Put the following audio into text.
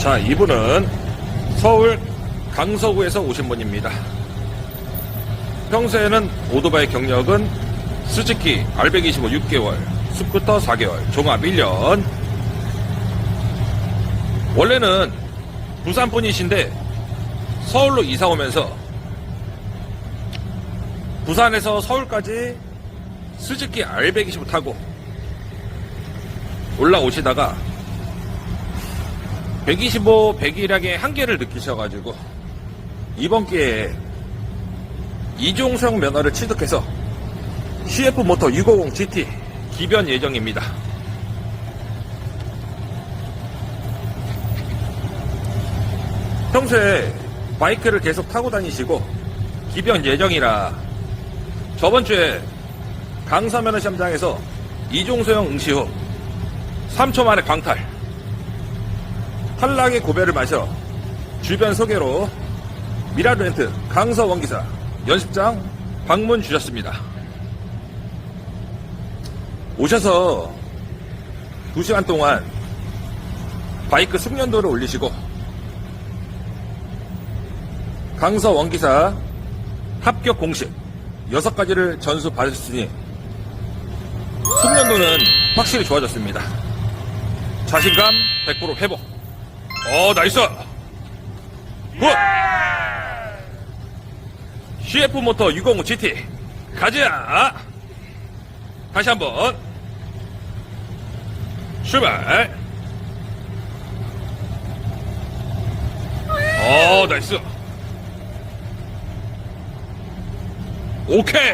자, 이분은 서울 강서구에서 오신 분입니다. 평소에는 오토바이 경력은 스즈키 R125 6개월, 스쿠터 4개월, 종합 1년. 원래는 부산 분이신데 서울로 이사 오면서 부산에서 서울까지 스즈키 R125 타고 올라오시다가 125, 101하게 한계를 느끼셔가지고 이번 기회에 이종성 면허를 취득해서 CF 모터 650 GT 기변 예정입니다. 평소에 바이크를 계속 타고 다니시고 기변 예정이라 저번 주에 강사면허 시험장에서 이종소형 응시 후 3초 만에 광탈 탈락의 고배를 마셔 주변 소개로 미라렌트 강서 원 기사 연습장 방문 주셨습니다. 오셔서 2시간 동안 바이크 숙련도를 올리시고 강서 원기사 합격 공식 6가지를 전수 받으셨으니 숙련도는 확실히 좋아졌습니다. 자신감 100% 회복. 어, 나이스! 굿! CF 모터 605 GT. 가자! 다시 한 번. 출발! 어, 나이스! 오케이!